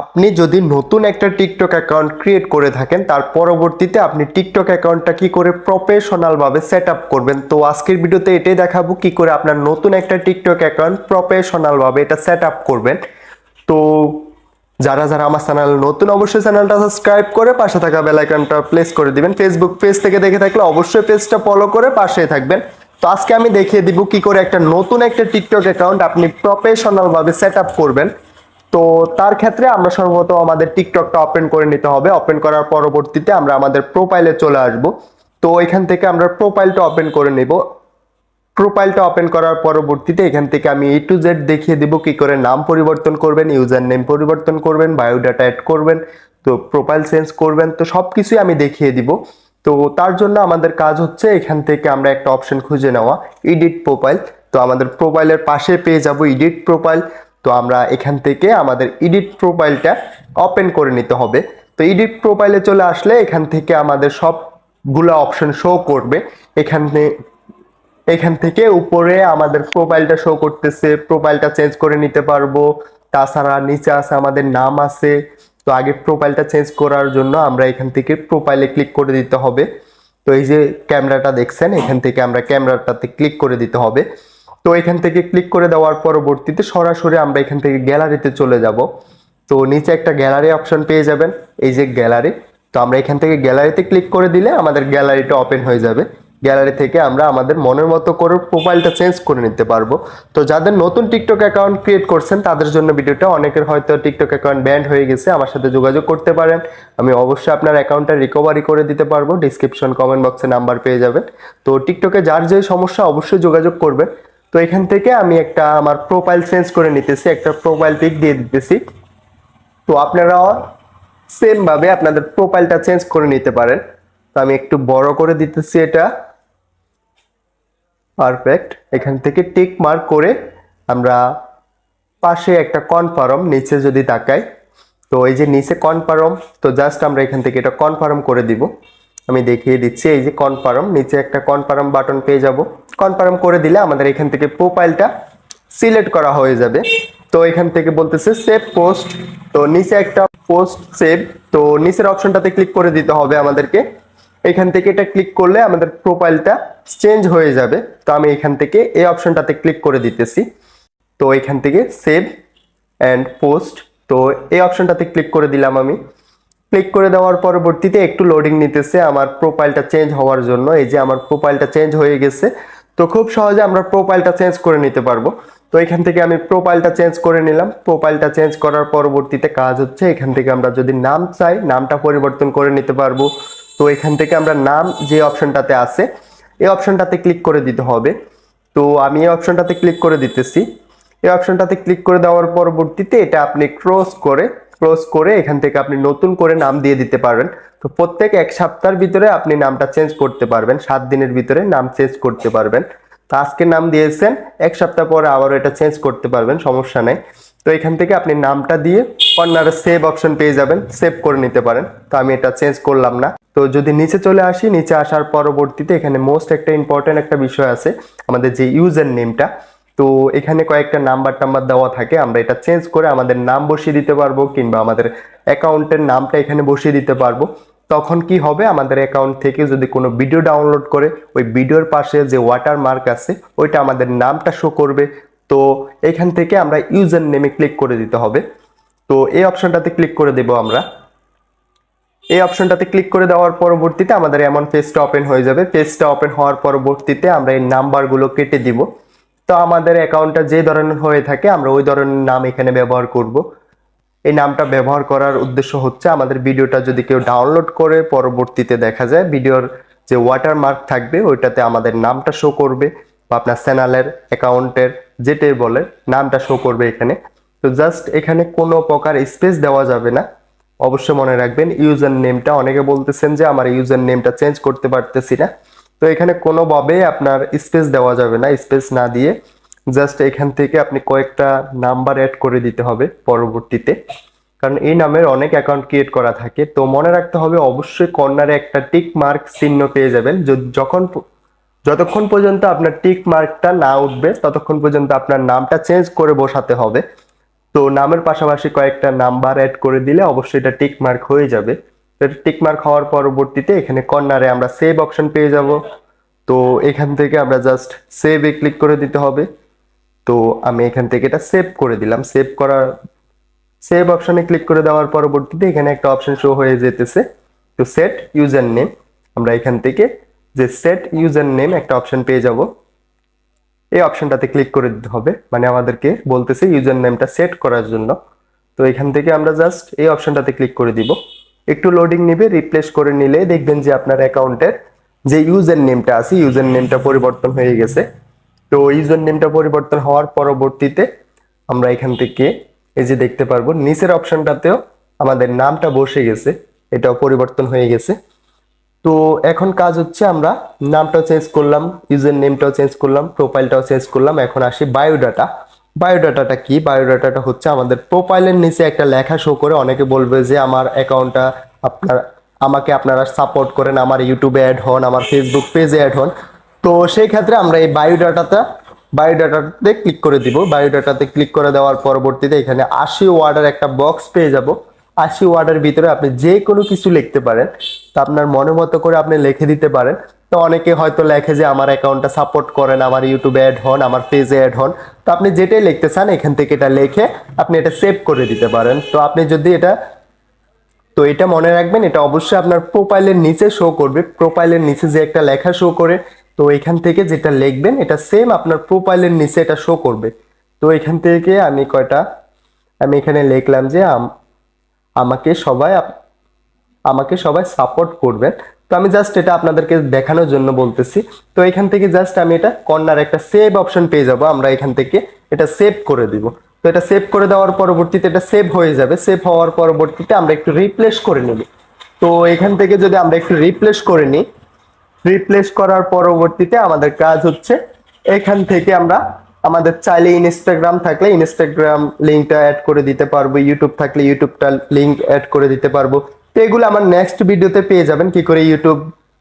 আপনি যদি নতুন একটা টিকটক অ্যাকাউন্ট ক্রিয়েট করে থাকেন, তার পরবর্তীতে আপনি টিকটক অ্যাকাউন্টটা কি করে প্রফেশনালভাবে সেট আপ করবেন? তো আজকের ভিডিওতে এটাই দেখাবো কি করে আপনার নতুন একটা টিকটক অ্যাকাউন্ট প্রফেশনালভাবে এটা সেট আপ করবেন। তো যারা যারা আমার চ্যানেল নতুন, অবশ্যই চ্যানেলটা সাবস্ক্রাইব করে পাশে থাকা বেল আইকনটা প্লেস করে দিবেন। ফেসবুক পেজ থেকে দেখে থাকলে অবশ্যই পেজটা ফলো করে পাশেই থাকবেন। তো আজকে আমি দেখিয়ে দিব কি করে একটা নতুন একটা টিকটক অ্যাকাউন্ট আপনি প্রফেশনালভাবে সেট আপ করবেন। তো তার ক্ষেত্রে আমরা সর্বপ্রথম আমাদের টিকটকটা ওপেন করে নিতে হবে। ওপেন করার পরবর্তীতে আমরা আমাদের প্রোফাইলে চলে আসব। তো এখান থেকে আমরা প্রোফাইলটা ওপেন করে নেব। প্রোফাইলটা ওপেন করার পরবর্তীতে এখান থেকে আমি এ টু জেড দেখিয়ে দিব কি করে নাম পরিবর্তন করবেন ইউজার নেম পরিবর্তন করবেন বায়োডাটা অ্যাড করবেন, তো প্রোফাইল চেঞ্জ করবেন, তো সব কিছুই আমি দেখিয়ে দিব। তো তার জন্য আমাদের কাজ হচ্ছে এখান থেকে আমরা একটা অপশন খুঁজে নেওয়া এডিট প্রোফাইল তো আমাদের প্রোফাইলের পাশে পেয়ে যাব এডিট প্রোফাইল তো আমরা এখান থেকে আমাদের এডিট প্রোফাইলটা ওপেন করে নিতে হবে। তো এডিট প্রোফাইলে চলে আসলে এখান থেকে আমাদের সবগুলো অপশন শো করবে। এখানে, এখান থেকে উপরে আমাদের প্রোফাইলটা শো করতেছে প্রোফাইলটা চেঞ্জ করে নিতে পারব। তাছাড়া নিচে আছে আমাদের নাম আছে। তো আগে প্রোফাইলটা চেঞ্জ করার জন্য আমরা এখান থেকে প্রোফাইলে ক্লিক করে দিতে হবে। তো এই যে ক্যামেরাটা দেখছেন, এখান থেকে আমরা ক্যামেরাটাতে ক্লিক করে দিতে হবে। তো এখান থেকে ক্লিক করে দেওয়ার পরবর্তীতে সরাসরি আমরা এখান থেকে গ্যালারিতে চলে যাব। তো নিচে একটা গ্যালারি অপশন পেয়ে যাবেন, এই যে গ্যালারি তো আমরা এখান থেকে গ্যালারিতে ক্লিক করে দিলে আমাদের গ্যালারিটা ওপেন হয়ে যাবে। গ্যালারি থেকে আমরা আমাদের মনের মতো করে প্রোফাইলটা চেঞ্জ করে নিতে পারব। তো যাদের নতুন টিকটক অ্যাকাউন্ট ক্রিয়েট করছেন, তাদের জন্য ভিডিওটা অনেকের হয়তো টিকটক অ্যাকাউন্ট ব্যান্ড হয়ে গেছে, আমার সাথে যোগাযোগ করতে পারেন। আমি অবশ্যই আপনার অ্যাকাউন্টটা রিকভারি করে দিতে পারব। ডিসক্রিপশন কমেন্ট বক্সে নাম্বার পেয়ে যাবেন। তো টিকটকে যার যে সমস্যা, অবশ্যই যোগাযোগ করবেন। তো এখান থেকে আমি একটা আমার প্রোফাইল চেঞ্জ করে নিতেছি, একটা প্রোফাইল পিক দিয়ে দিতেছি। তো আপনারা সেম ভাবে আপনাদের প্রোফাইলটা চেঞ্জ করে নিতে পারেন। তো আমি একটু বড় করে দিতেছি এটা। পারফেক্ট এখান থেকে টিক মার্ক করে আমরা পাশে একটা কনফার্ম নিচে যদি তাকাই। তো এই যে নিচে কনফার্ম তো জাস্ট আমরা এখান থেকে এটা কনফার্ম করে দিব। আমি দেখিয়ে দিচ্ছি, এই যে কনফার্ম নিচে একটা কনফার্ম বাটন পেয়ে যাব। কনফার্ম করে দিলে আমাদের এখান থেকে প্রোফাইলটা সিলেক্ট করা হয়ে যাবে। তো এখান থেকে বলতেছে সেভ পোস্ট তো নিচে একটা পোস্ট সেভ তো নিচের অপশনটাতে ক্লিক করে দিতে হবে আমাদেরকে। এখান থেকে এটা ক্লিক করলে আমাদের প্রোফাইলটা চেঞ্জ হয়ে যাবে। তো আমি এখান থেকে এই অপশনটাতে ক্লিক করে দিতেছি। তো এখান থেকে সেভ অ্যান্ড পোস্ট তো এই অপশনটাতে ক্লিক করে দিলাম আমি। ক্লিক করে দেওয়ার পরবর্তীতে একটু লোডিং নিতেছে। আমার প্রোফাইলটা চেঞ্জ হওয়ার জন্য। এই যে আমার প্রোফাইলটা চেঞ্জ হয়ে গেছে। তো খুব সহজে আমরা প্রোফাইলটা চেঞ্জ করে নিতে পারব। তো এখান থেকে আমি প্রোফাইলটা চেঞ্জ করে নিলাম। প্রোফাইলটা চেঞ্জ করার পরবর্তীতে কাজ হচ্ছে, এখান থেকে আমরা যদি নাম চাই, নামটা পরিবর্তন করে নিতে পারব। তো এখান থেকে আমরা নাম যে অপশনটাতে আছে, এই অপশনটাতে ক্লিক করে দিতে হবে। তো আমি এই অপশনটাতে ক্লিক করে দিতেছি। এই অপশনটাতে ক্লিক করে দেওয়ার পরবর্তীতে এটা আপনি ক্রস করে ক্রস করে এখান থেকে আপনি নতুন করে নাম দিয়ে দিতে পারবেন। তো প্রত্যেক এক সপ্তাহের ভিতরে আপনি নামটা চেঞ্জ করতে পারবেন, সাত দিনের ভিতরে নাম চেঞ্জ করতে পারবেন। তো আজকে নাম দিয়েছেন, এক সপ্তাহ পরে আবারও এটা চেঞ্জ করতে পারবেন, সমস্যা নেই। তো এখান থেকে আপনি নামটা দিয়ে কর্নারে সেভ অপশন পেয়ে যাবেন সেভ করে নিতে পারেন। তো আমি এটা চেঞ্জ করলাম না। তো যদি নিচে চলে আসি, নিচে আসার পরবর্তীতে এখানে মোস্ট একটা ইম্পর্টেন্ট একটা বিষয় আছে, আমাদের যে ইউজার নেমটা তো এখানে কয়েকটা নাম্বার টাম্বার দেওয়া থাকে। আমরা এটা চেঞ্জ করে আমাদের নাম বসিয়ে দিতে পারব কিংবা আমাদের অ্যাকাউন্টের নামটা এখানে বসিয়ে দিতে পারব। তখন কি হবে? আমাদের অ্যাকাউন্ট থেকে যদি কোনো ভিডিও ডাউনলোড করে, ওই ভিডিওর পাশে যে ওয়াটার মার্ক আছে, ওইটা আমাদের নামটা শো করবে। তো এখান থেকে আমরা ইউজার নেমে ক্লিক করে দিতে হবে। তো এই অপশনটাতে ক্লিক করে দেব আমরা। এই অপশনটাতে ক্লিক করে দেওয়ার পরবর্তীতে আমাদের এমন পেজটা ওপেন হয়ে যাবে। পেজটা ওপেন হওয়ার পরবর্তীতে আমরা এই নাম্বারগুলো কেটে দিব। তো আমাদের অ্যাকাউন্টটা যে ধরনের হয়ে থাকে, আমরা ওই ধরনের নাম এখানে ব্যবহার করব। এই নামটা ব্যবহার করার উদ্দেশ্য হচ্ছে, আমাদের ভিডিওটা যদি কেউ ডাউনলোড করে, পরবর্তীতে দেখা যায় ভিডিওর যে ওয়াটার মার্ক থাকবে, ওইটাতে আমাদের নামটা শো করবে বা আপনার চ্যানেলের অ্যাকাউন্টের যেটাই বলে, নামটা শো করবে এখানে। তো জাস্ট এখানে কোনো প্রকার স্পেস দেওয়া যাবে না। অবশ্যই মনে রাখবেন ইউজার নেমটা অনেকে বলতেছেন যে, আমার ইউজার নেমটা চেঞ্জ করতে পারতেছি না। তো এখানে কোনোভাবে আপনার স্পেস দেওয়া যাবে না স্পেস না দিয়ে জাস্ট এখান থেকে আপনি কয়েকটা নাম্বার অ্যাড করে দিতে হবে পরবর্তীতে। কারণ এই নামের অনেক অ্যাকাউন্ট ক্রিয়েট করা থাকে। তো মনে রাখতে হবে অবশ্যই কর্নারে একটা টিক মার্ক চিহ্ন পেয়ে যাবেন। যখন যতক্ষণ পর্যন্ত আপনার টিক মার্কটা না উঠবে, ততক্ষণ পর্যন্ত আপনার নামটা চেঞ্জ করে বসাতে হবে। তো নামের পাশাপাশি কয়েকটা নাম্বার অ্যাড করে দিলে অবশ্যই এটা টিক মার্ক হয়ে যাবে। তো এটা টিক হওয়ার পরবর্তীতে এখানে কর্নারে আমরা সেভ অপশন পেয়ে যাব। তো এখান থেকে আমরা জাস্ট সেভে ক্লিক করে দিতে হবে। তো আমি এখান থেকে এটা সেভ করে দিলাম। সেভ করার সেভ অপশনে ক্লিক করে দেওয়ার পরবর্তীতে এখানে একটা অপশন শো হয়ে যেতেছে। তো সেট ইউজার নেম আমরা এখান থেকে যে সেট ইউজার নেম একটা অপশন পেয়ে যাব। এই অপশনটাতে ক্লিক করে দিতে হবে। মানে আমাদেরকে বলতেছে ইউজার নেমটা সেট করার জন্য। তো এখান থেকে আমরা জাস্ট এই অপশনটাতে ক্লিক করে দিব। একটু লোডিং নিবে রিপ্লেস করে নিলে দেখবেন যে আপনার অ্যাকাউন্টের যে ইউজার নেমটা আছে ইউজার নেমটা পরিবর্তন হয়ে গেছে। তো ইউজার নেমটা পরিবর্তন হওয়ার পরবর্তীতে আমরা এখান থেকে এই যে দেখতে পারব, নিচের অপশনটাতেও আমাদের নামটা বসে গেছে, এটাও পরিবর্তন হয়ে গেছে। তো এখন কাজ হচ্ছে আমরা নামটাও চেঞ্জ করলাম ইউজার নেমটাও চেঞ্জ করলাম প্রোফাইলটাও চেঞ্জ করলাম, এখন আসি বায়োডাটা বায়োডাটাটা কি? বায়োডাটাটা হচ্ছে আমাদের প্রোফাইলের নিচে একটা লেখা শো করে অনেকে বলবে যে আমার অ্যাকাউন্টটা আপনার, আমাকে আপনারা সাপোর্ট করেন, আমার ইউটিউবে অ্যাড হন, আমার ফেসবুক পেজে অ্যাড হন। তো সেই ক্ষেত্রে আমরা এই বায়োডাটাটা বায়োডাটাতে ক্লিক করে দিব। বায়োডাটাতে ক্লিক করে দেওয়ার পরবর্তীতে এখানে আশি ওয়ার্ডের একটা বক্স পেয়ে যাব। আশি ওয়ার্ডের ভিতরে আপনি যে কোনো কিছু লিখতে পারেন। তা আপনার মনে মতো করে আপনি লিখে দিতে পারেন। তো অনেকে হয়তো লেখে যে আমার অ্যাকাউন্টটা সাপোর্ট করেন, আমার ইউটিউবে অ্যাড হন, আমার পেজে অ্যাড হন। তো আপনি যেটাই লিখতে চান, এখান থেকে এটা লিখে আপনি এটা সেভ করে দিতে পারেন। তো আপনি যদি এটা, তো এটা মনে রাখবেন, এটা অবশ্যই আপনার প্রোফাইলের নিচে শো করবে। প্রোফাইলের নিচে যে একটা লেখা শো করে, তো এখান থেকে যেটা লিখবেন, এটা সেম আপনার প্রোফাইলের নিচে এটা শো করবে। তো এখান থেকে আমি কয়টা, আমি এখানে লিখলাম যে আম- আমাকে সবাই আমাকে সবাই সাপোর্ট করবেন। আমি জাস্ট এটা আপনাদেরকে দেখানোর জন্য বলতেছি। তো এখান থেকে জাস্ট আমি এটা কর্নার একটা সেভ অপশন পেয়ে যাব, আমরা এখান থেকে এটা সেভ করে দিব। তো এটা সেভ করে দেওয়ার পরবর্তীতে এটা সেভ হয়ে যাবে। সেভ হওয়ার পরবর্তীতে আমরা একটু রিপ্লেস করে নিব। তো এখান থেকে যদি আমরা একটু রিপ্লেস করে নিই রিপ্লেস করার পরবর্তীতে আমাদের কাজ হচ্ছে, এখান থেকে আমরা আমাদের চাইলে ইনস্টাগ্রাম থাকলে ইনস্টাগ্রাম লিঙ্কটা অ্যাড করে দিতে পারব ইউটিউব থাকলে ইউটিউবটা লিঙ্ক অ্যাড করে দিতে পারব। তো এগুলো আমার নেক্সট ভিডিওতে পেয়ে যাবেন। কি করে ইউটিউব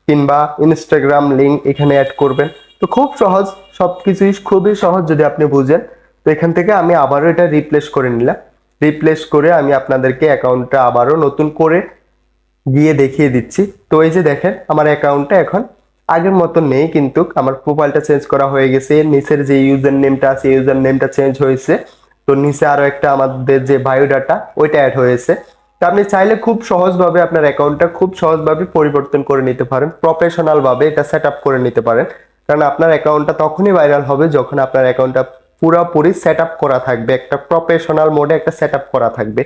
কিংবা ইনস্টাগ্রাম লিঙ্ক এখানে অ্যাড করবেন। তো খুব সহজ সব কিছুই খুবই সহজ যদি আপনি বুঝেন। তো এখান থেকে আমি আবারও এটা রিপ্লেস করে নিলাম। রিপ্লেস করে আমি আপনাদেরকে অ্যাকাউন্টটা আবারও নতুন করে গিয়ে দেখিয়ে দিচ্ছি। তো এই যে দেখেন, আমার অ্যাকাউন্টটা এখন আগের মতো নেই, কিন্তু আমার প্রোফাইলটা চেঞ্জ করা হয়ে গেছে। নিচের যে ইউজার নেমটা আছে ইউজার নেমটা চেঞ্জ হয়েছে। তো নিচে আরও একটা আমাদের যে বায়োডাটা ওইটা অ্যাড হয়েছে। তো আপনি চাইলে খুব সহজভাবে আপনার অ্যাকাউন্টটা খুব সহজভাবে পরিবর্তন করে নিতে পারেন প্রফেশনাল ভাবে এটা সেট আপ করে নিতে পারেন। কারণ আপনার অ্যাকাউন্টটা তখনই ভাইরাল হবে যখন আপনার অ্যাকাউন্টটা পুরোপুরি সেট আপ করা থাকবে, একটা প্রফেশনাল মোডে একটা সেট আপ করা থাকবে।